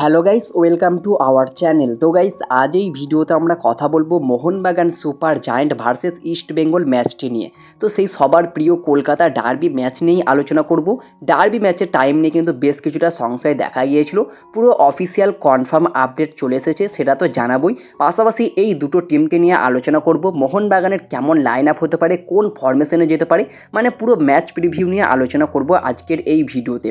Hello guys welcome to our channel তো guys আজ এই ভিডিওতে আমরা কথা বলব Mohun Bagan super giant versus East Bengal ম্যাচটি নিয়ে। তো সেই সবার প্রিয় কলকাতা ডার্বি ম্যাচ নিয়েই আলোচনা করব। ডার্বি ম্যাচের টাইম নিয়ে কিন্তু বেশ কিছুটা সংশয় দেখা গিয়েছিল। পুরো অফিসিয়াল কনফার্ম আপডেট চলে এসেছে, সেটা তো জানাবই। পাশাপাশি এই দুটো টিমকে নিয়ে আলোচনা করব, মোহনবাগানের কেমন লাইন আপ হতে পারে, কোন ফরমেশনে যেতে পারে মানে পুরো ম্যাচ প্রিভিউ নিয়ে আলোচনা করব আজকের এই ভিডিওতে।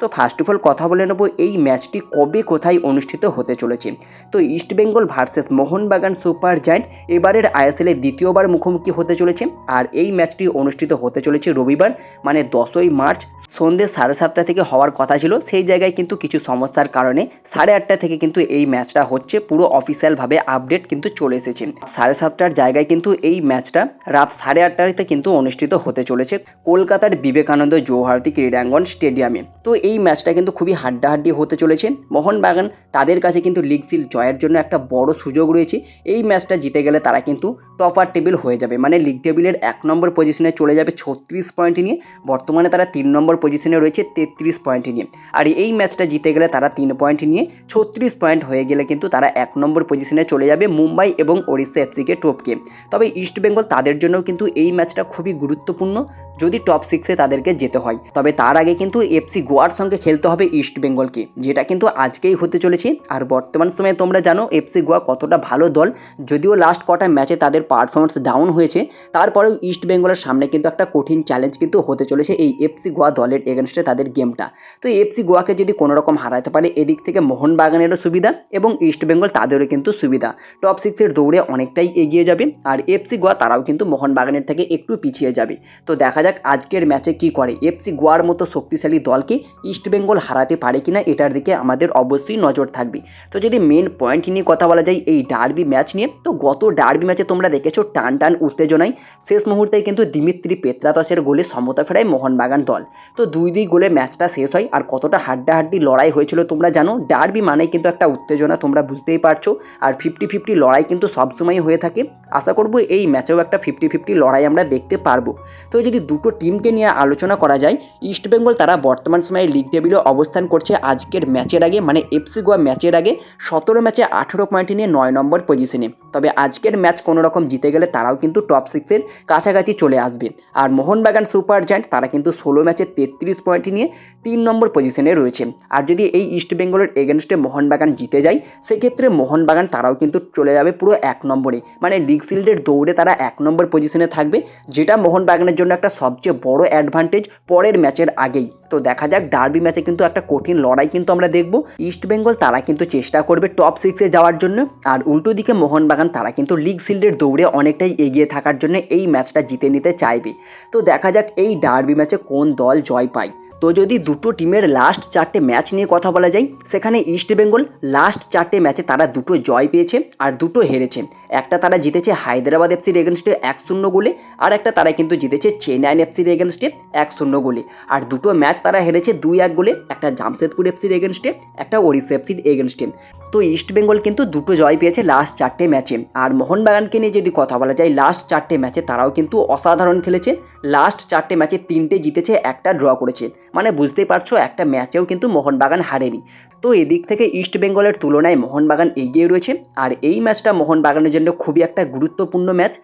তো ফার্স্ট অফ অল কথা বলে নেব, এই ম্যাচটি কবে কোথায় অনুষ্ঠিত হতে চলেছে। তো East Bengal versus Mohun Bagan super giant এবারের আইএসএলে দ্বিতীয়বার মুখোমুখি হতে চলেছে। আর এই ম্যাচটি অনুষ্ঠিত হতে চলেছে রবিবার মানে দশই মার্চ সন্ধ্যে সাড়ে সাতটা থেকে হওয়ার কথা ছিল। সেই জায়গায় কিন্তু কিছু সমস্যার কারণে সাড়ে আটটা থেকে কিন্তু এই ম্যাচটা হচ্ছে, পুরো অফিসিয়ালভাবে আপডেট কিন্তু চলে এসেছে। সাড়ে সাতটার জায়গায় কিন্তু এই ম্যাচটা রাত সাড়ে আটটাতে কিন্তু অনুষ্ঠিত হতে চলেছে। কলকাতার বিবেকানন্দ জৌহারতী ক্রীড়াঙ্গন স্টেডিয়ামে। তো এই ম্যাচটা কিন্তু খুবই হাড্ডাহাড্ডি হতে চলেছে। মোহনবাগান তাদের কাছে কিন্তু লিগ সিল জয়ের জন্য একটা বড় সুযোগ রয়েছে। এই ম্যাচটা জিতে গেলে তারা কিন্তু টপার টেবিল হয়ে যাবে। মানে লিগ টেবিলের এক নম্বর পজিশনে চলে যাবে ছত্রিশ পয়েন্ট নিয়ে। বর্তমানে তারা তিন নম্বর পজিশনে রয়েছে তেত্রিশ পয়েন্ট নিয়ে। আর এই ম্যাচটা জিতে গেলে তারা তিন পয়েন্ট নিয়ে ছত্রিশ পয়েন্ট হয়ে গেলে কিন্তু তারা এক নম্বর পজিশনে চলে যাবে মুম্বাই এবং ওড়িশা এফসিকে টপকে তবে ইস্ট বেঙ্গল তাদের জন্যও কিন্তু এই ম্যাচটা খুবই গুরুত্বপূর্ণ। যদি টপ সিক্সে তাদেরকে যেতে হয়, তবে তার আগে কিন্তু এফসি গোয়ার সঙ্গে খেলতে হবে ইস্ট বেঙ্গলকে যেটা কিন্তু আজকেই হতে চলেছে। আর বর্তমান সময়ে তোমরা জানো এফসি গোয়া কতটা ভালো দল, যদিও লাস্ট কটা ম্যাচে তাদের পারফরমেন্স ডাউন হয়েছে। তারপরেও ইস্ট বেঙ্গলের সামনে কিন্তু একটা কঠিন চ্যালেঞ্জ কিন্তু হতে চলেছে এই এফসি গোয়া দলের এগেনস্টে তাদের গেমটা তো এফসি গোয়াকে যদি কোনো রকম হারাতে পারে, এদিক থেকে মোহনবাগানেরও সুবিধা এবং ইস্ট বেঙ্গল তাদেরও কিন্তু সুবিধা। টপ সিক্সের দৌড়ে অনেকটাই এগিয়ে যাবে আর এফসি গোয়া তারাও কিন্তু মোহনবাগানের থেকে একটু পিছিয়ে যাবে। তো দেখা যাক আজকের ম্যাচে কি করে। এফসি গোয়ার মতো শক্তিশালী দলকে ইস্টবেঙ্গল হারাতে পারে কিনা এটার দিকে আমাদের অবশ্যই নজর থাকবে। তো যদি মেন পয়েন্ট নিয়ে কথা বলা যায় এই ডার্বি ম্যাচ নিয়ে, তো গত ডার্বি ম্যাচে তোমরা দেখেছ টান টান উত্তেজনায়। শেষ মুহূর্তে কিন্তু দিমিত্রি পেত্রাতসের গোলে সমতা ফেরায় মোহনবাগান দল। তো দুই দুই গোলে ম্যাচটা শেষ হয়, আর কতটা হাড্ডাহাড্ডি লড়াই হয়েছিল তোমরা জানো ডার্বি মানে কিন্তু একটা উত্তেজনা তোমরা বুঝতেই পারছ, আর ফিফটি ফিফটি লড়াই কিন্তু সবসময় হয়ে থাকে। আশা করব এই ম্যাচেও একটা ফিফটি ফিফটি লড়াই আমরা দেখতে পারব। তো যদি দুটো টিমকে নিয়ে আলোচনা করা যায় ইস্টবেঙ্গল তারা বর্তমান সময়ে লিগ টেবিলে অবস্থান করছে আজকের ম্যাচের আগে মানে এফসি গোয়া ম্যাচের আগে সতেরো ম্যাচে আঠেরো পয়েন্ট নিয়ে নয় নম্বর পজিশনে তবে আজকের ম্যাচ কোনো রকম জিতে গেলে তারাও কিন্তু টপ সিক্সের কাছাকাছি চলে আসবে। আর মোহনবাগান সুপার জায়ান্ট তারা কিন্তু ষোলো ম্যাচে তেত্রিশ পয়েন্ট নিয়ে তিন নম্বর পজিশনে রয়েছে। আর যদি এই ইস্টবেঙ্গলের এগেনস্টে মোহনবাগান জিতে যায়, সেক্ষেত্রে মোহনবাগান তারাও কিন্তু চলে যাবে পুরো এক নম্বরে মানে লিগ শিল্ডের দৌড়ে তারা এক নম্বর পজিশনে থাকবে, যেটা মোহনবাগানের জন্য একটা সবচেয়ে বড় অ্যাডভান্টেজ পরের ম্যাচের আগেই। তো দেখা যাক ডার্বি ম্যাচে কিন্তু একটা কঠিন লড়াই কিন্তু আমরা দেখব। ইস্টবেঙ্গল তারা কিন্তু চেষ্টা করবে টপ সিক্সে যাওয়ার জন্য। আর উল্টো দিকে মোহনবাগান তারা কিন্তু লিগ শিল্ডের দৌড়ে অনেকটাই এগিয়ে থাকার জন্য এই ম্যাচটা জিতে নিতে চাইবে। তো দেখা যাক এই ডার্বি ম্যাচে কোন দল জয় পায়। তো যদি দুটো টিমের লাস্ট চারটে ম্যাচ নিয়ে কথা বলা যায়, সেখানে ইস্টবেঙ্গল লাস্ট চারটে ম্যাচে তারা দুটো জয় পেয়েছে আর দুটো হেরেছে। একটা তারা জিতেছে হায়দ্রাবাদ এফসির এগেনস্টে এক শূন্য গোলে, আর একটা তারা কিন্তু জিতেছে চেন্নাইন এফসির এগেনস্টে এক শূন্য গোলে। আর দুটো ম্যাচ তারা হেরেছে দুই এক গোলে, একটা জামশেদপুর এফসির এগেনস্টে একটা ওড়িশা এফসির এগেনস্টে তো ইস্টবেঙ্গল কিন্তু দুটো জয় পেয়েছে লাস্ট চারটে ম্যাচে আর মোহনবাগানকে নিয়ে যদি কথা বলা যায় লাস্ট চারটে ম্যাচে তারাও কিন্তু অসাধারণ খেলেছে। লাস্ট চারটে ম্যাচে তিনটে জিতেছে, একটা ড্র করেছে। মানে বুঝতেই পারছ, একটা ম্যাচেও কিন্তু মোহনবাগান হারেনি। তো এদিক থেকে ইস্ট বেঙ্গলের তুলনায় মোহনবাগান এগিয়ে রয়েছে। আর এই ম্যাচটা মোহনবাগানের জন্য খুবই একটা গুরুত্বপূর্ণ ম্যাচ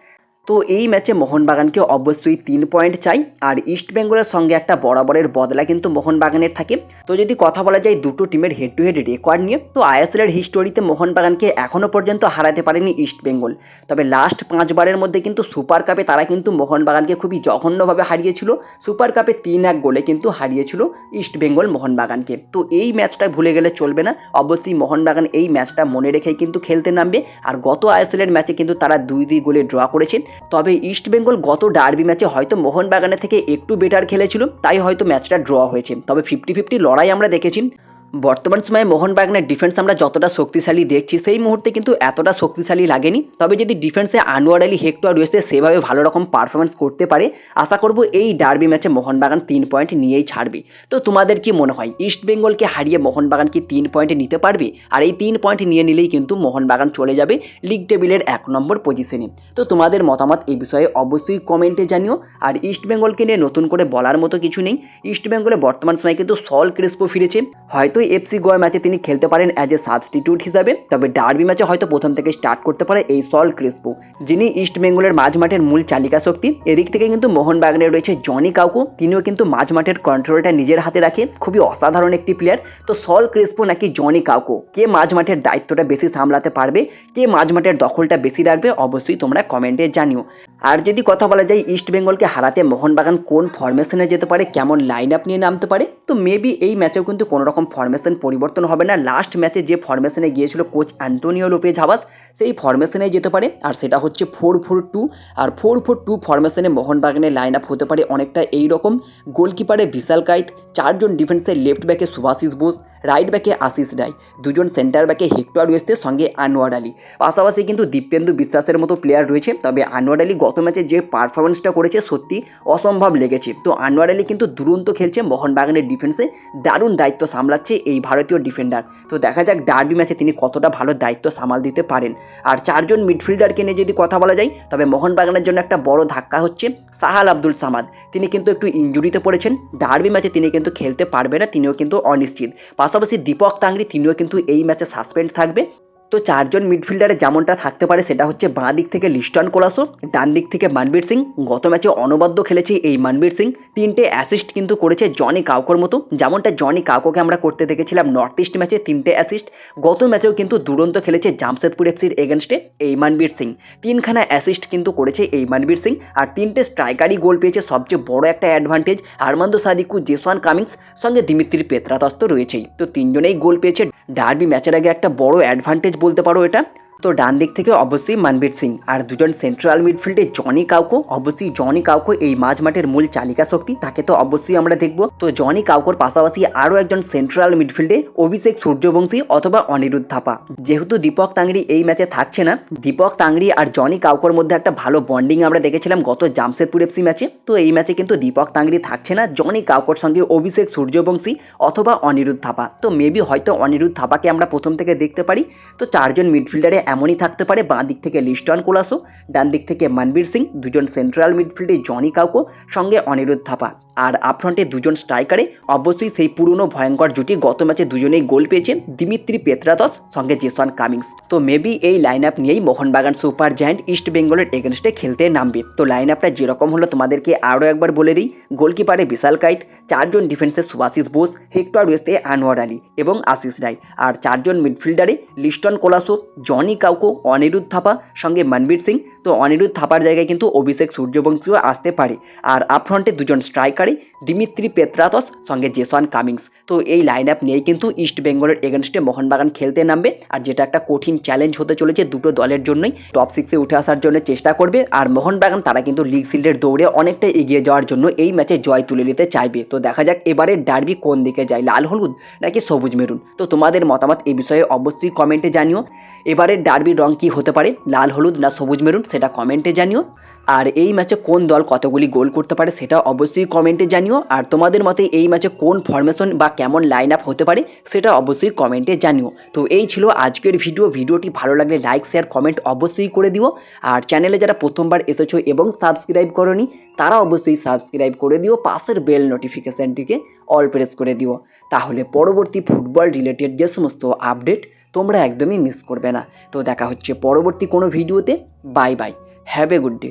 তো এই ম্যাচে মোহনবাগানকে অবশ্যই তিন পয়েন্ট চাই। আর ইস্ট বেঙ্গলের সঙ্গে একটা বরাবরের বদলা কিন্তু মোহনবাগানের থাকে। তো যদি কথা বলা যায় দুটো টিমের হেড টু হেড রেকর্ড নিয়ে, তো আইএসএলের হিস্টোরিতে মোহনবাগানকে এখনও পর্যন্ত হারাতে পারেনি ইস্ট বেঙ্গল। তবে লাস্ট পাঁচবারের মধ্যে কিন্তু সুপার কাপে তারা কিন্তু মোহনবাগানকে খুবই জঘন্যভাবে হারিয়েছিল। সুপার কাপে তিন এক গোলে কিন্তু হারিয়েছিল ইস্ট বেঙ্গল মোহনবাগানকে। তো এই ম্যাচটা ভুলে গেলে চলবে না। অবশ্যই মোহনবাগান এই ম্যাচটা মনে রেখেই কিন্তু খেলতে নামবে। আর গত আইএসএলের ম্যাচে কিন্তু তারা দুই দুই গোলে ড্র করেছে। তবে ইস্টবেঙ্গল গত ডার্বি ম্যাচে হয়তো মোহনবাগানের থেকে একটু বেটার খেলেছিল, তাই হয়তো ম্যাচটা ড্র হয়েছে। তবে ফিফটি ফিফটি লড়াই আমরা দেখেছি। বর্তমান সময়ে মোহনবাগানের ডিফেন্স আমরা যতটা শক্তিশালী দেখছি, সেই মুহূর্তে কিন্তু এতটা শক্তিশালী লাগেনি। তবে যদি ডিফেন্সে আনোয়ার আলী, হেক্টর রয়েছে সেভাবে ভালো রকম পারফরমেন্স করতে পারে, আশা করব এই ডার্বি ম্যাচে মোহনবাগান তিন পয়েন্ট নিয়েই ছাড়বে। তো তোমাদের কি মনে হয় ইস্ট বেঙ্গলকে হারিয়ে মোহনবাগান কি তিন পয়েন্ট নিতে পারবে? আর এই তিন পয়েন্ট নিয়ে নিলেই কিন্তু মোহনবাগান চলে যাবে লিগ টেবিলের এক নম্বর পজিশনে তো তোমাদের মতামত এই বিষয়ে অবশ্যই কমেন্টে জানিও। আর ইস্ট বেঙ্গলকে নিয়ে নতুন করে বলার মতো কিছু নেই। ইস্ট বেঙ্গলে বর্তমান সময়ে কিন্তু সল ক্রেসপো ফিরেছে। হয়তো এফসি গোয়া ম্যাচে তিনি খেলতে পারেন অ্যাজ এ সাবস্টিটিউট হিসাবে। তবে ডার্বি ম্যাচে হয়তো প্রথম থেকে স্টার্ট করতে পারে এই সল ক্রিসপো, যিনি ইস্ট বেঙ্গলের মাঝ মাঠের মূল চালিকা শক্তি। এদিক থেকে কিন্তু মোহনবাগানে রয়েছে জনি কাউকু তিনিও কিন্তু মাঝ মাঠের কন্ট্রোলটা নিজের হাতে রাখে, খুবই অসাধারণ একটি প্লেয়ার তো সল ক্রিসপো নাকি জনি কাউকু কে মাঝ মাঠের দায়িত্বটা বেশি সামলাতে পারবে? কে মাঝ মাঠের দখলটা বেশি রাখবে? অবশ্যই তোমরা কমেন্টে জানিও। আর যদি কথা বলা যায় ইস্ট বেঙ্গলকে হারাতে মোহনবাগান কোন ফরমেশনে যেতে পারে? কেমন লাইন আপ নিয়ে নামতে পারে? তো মেবি এই ম্যাচেও কিন্তু কোনো রকম ফরমেশন পরিবর্তন হবে না। লাস্ট ম্যাচে যে ফরমেশনে গিয়েছিল কোচ অ্যান্টোনিও লোপেজ হাবাস সেই ফরমেশনে যেতে পারে। আর সেটা হচ্ছে ফোর ফোর টু আর ফোর ফোর টু ফরমেশনে মোহনবাগানের লাইন আপ হতে পারে অনেকটা এই রকম গোলকিপারে বিশাল কাইত, চারজন ডিফেন্সের লেফট ব্যাকে সুভাশিস বোস রাইট ব্যাকে আশিস রায়, দুজন সেন্টার ব্যাকে হেক্টর ওয়েস্টের সঙ্গে আনোয়ার আলী। পাশাপাশি কিন্তু দীপেন্দু বিশ্বাসের মতো প্লেয়ার রয়েছে। তবে আনোয়ার আলী গত ম্যাচে যে পারফরমেন্সটা করেছে সত্যি অসম্ভব লেগেছে। তো আনোয়ার আলী কিন্তু দুরন্ত খেলছে মোহনবাগানের ডিফেন্সে দারুণ দায়িত্ব সামলাচ্ছে এই ভারতীয় ডিফেন্ডার তো দেখা যাক ডার্বি ম্যাচে তিনি কতটা ভালো দায়িত্ব সামাল দিতে পারেন। আর চারজন মিডফিল্ডারকে নিয়ে যদি কথা বলা যায়, তবে মোহনবাগানের জন্য একটা বড় ধাক্কা হচ্ছে সাহাল আব্দুল সামাদ। তিনি কিন্তু একটু ইঞ্জুরিতে পড়েছেন। ডার্বি ম্যাচে তিনি কিন্তু খেলতে পারবে না, তিনিও কিন্তু অনিশ্চিত। পাশাপাশি দীপক তাংরি, তিনিও কিন্তু এই ম্যাচে সাসপেন্ড থাকবে। তো চারজন মিডফিল্ডারে যেমনটা থাকতে পারে সেটা হচ্ছে বাঁ দিক থেকে লিস্টন কোলাসো ডান দিক থেকে মানবীর সিং। গত ম্যাচে অনবদ্য খেলেছে এই মানবীর সিং। তিনটে অ্যাসিস্ট কিন্তু করেছে জনি কাউকোর মতো। যেমনটা জনি কাউকোকে আমরা করতে দেখেছিলাম নর্থ ইস্ট ম্যাচে তিনটে অ্যাসিস্ট গত ম্যাচেও কিন্তু দুরন্ত খেলেছে জামশেদপুর এফসির এগেনস্টে এই মানবীর সিং। তিনখানা অ্যাসিস্ট কিন্তু করেছে এই মানবীর সিং। আর তিনটে স্ট্রাইকারই গোল পেয়েছে সবচেয়ে বড় একটা advantage Armando Sadiku, Jason Cummings, সঙ্গে দিমিত্রি পেত্রাতস্ত রয়েছেই। তো তিনজনেই গোল পেয়েছে ডার্বি ম্যাচের আগে একটা বড় অ্যাডভান্টেজ বলতে পারো এটা। তো ডান দিক থেকে অবশ্যই মানবীর সিং। আর দুজন সেন্ট্রাল মিডফিল্ডে জনি কাউকো অবশ্যই জনি কাউকো এই মাঝ মাঠের মূল চালিকা শক্তি। তাকে তো অবশ্যই আমরা দেখব। তো জনি কাউকোর পাশাপাশি আরও একজন সেন্ট্রাল মিডফিল্ডে অভিষেক সূর্যবংশী অথবা অনিরুদ্ধ থাপা। যেহেতু দীপক তাংরি এই ম্যাচে থাকছে না, দীপক তাংরি আর জনি কাউকোর মধ্যে একটা ভালো বন্ডিং আমরা দেখেছিলাম গত জামশেদপুর এফসি ম্যাচে তো এই ম্যাচে কিন্তু দীপক তাংরি থাকছে না জনি কাউকোর সঙ্গে অভিষেক সূর্যবংশী অথবা অনিরুদ্ধ থাপা। তো মেবি হয়তো অনিরুদ্ধ থাপাকে আমরা প্রথম থেকে দেখতে পারি। তো চারজন মিডফিল্ডারে এমনই থাকতে পারে, বাঁ দিক থেকে লিস্টন কোলাসো, ডান দিক থেকে মনবীর সিং, দুজন সেন্ট্রাল মিডফিল্ডে জনি কাউকো, সঙ্গে অনিরুদ্ধ থাপা। আর আপফ্রন্টে দুজন স্ট্রাইকারে অবশ্যই সেই পুরনো ভয়ঙ্কর জুটি গত ম্যাচে দুজনেই গোল পেয়েছে দিমিত্রি পেত্রাতস সঙ্গে জেসন কামিংস। তো মেবি এই লাইন আপ নিয়েই মোহনবাগান সুপার জায়ান্ট ইস্ট বেঙ্গলের এগেনস্টে খেলতে নামবে। তো লাইন আপটা যেরকম হলো তোমাদেরকে আরও একবার বলে দিই গোলকিপারে বিশাল কাইট, চারজন ডিফেন্সে সুভাশিস বোস, হেক্টর ওয়েস্টে আনোয়ার আলী এবং আশিস রায়। আর চারজন মিডফিল্ডারে লিস্টন কোলাসো, জনি কাউকো, অনিরুদ্ধ থাপা, সঙ্গে মনবীর সিং তো অনিরুদ্ধ থাপার জায়গায় কিন্তু অভিষেক সূর্যবংশীও আসতে পারে। আর আপফ্রন্টে দুজন স্ট্রাইকারে দিমিত্রি পেত্রাতস সঙ্গে জেসন কামিংস তো এই লাইন আপ নিয়েই কিন্তু ইস্ট বেঙ্গলের এগেনস্টে মোহনবাগান খেলতে নামবে। আর যেটা একটা কঠিন চ্যালেঞ্জ হতে চলেছে দুটো দলের জন্যই টপ সিক্সে উঠে আসার জন্য চেষ্টা করবে। আর মোহনবাগান তারা কিন্তু লিগ ফিল্ডের দৌড়ে অনেকটা এগিয়ে যাওয়ার জন্য এই ম্যাচে জয় তুলে নিতে চাইবে। তো দেখা যাক এবারে ডার্বি কোন দিকে যায়, লাল হলুদ নাকি সবুজ মেরুন? তো তোমাদের মতামত এই বিষয়ে অবশ্যই কমেন্টে জানিও। এবারের ডার্বির রং কী হতে পারে? লাল, হলুদ না সবুজ, মেরুন? সেটা কমেন্টে জানিও। আর এই ম্যাচে কোন দল কতগুলি গোল করতে পারে সেটা অবশ্যই কমেন্টে জানিও। আর তোমাদের মতে এই ম্যাচে কোন ফরমেশন বা কেমন লাইন আপ হতে পারে সেটা অবশ্যই কমেন্টে জানিও। তো এই ছিল আজকের ভিডিও ভিডিওটি ভালো লাগলে লাইক শেয়ার কমেন্ট অবশ্যই করে দিও। আর চ্যানেলে যারা প্রথমবার এসেছ এবং সাবস্ক্রাইব করনি, তারা অবশ্যই সাবস্ক্রাইব করে দিও। পাশের বেল নোটিফিকেশানটিকে অল প্রেস করে দিও। তাহলে পরবর্তী ফুটবল রিলেটেড যে সমস্ত আপডেট তোমরা একদমই মিস করবে না। তো দেখা হচ্ছে পরবর্তী কোনো ভিডিওতে। Bye bye have a good day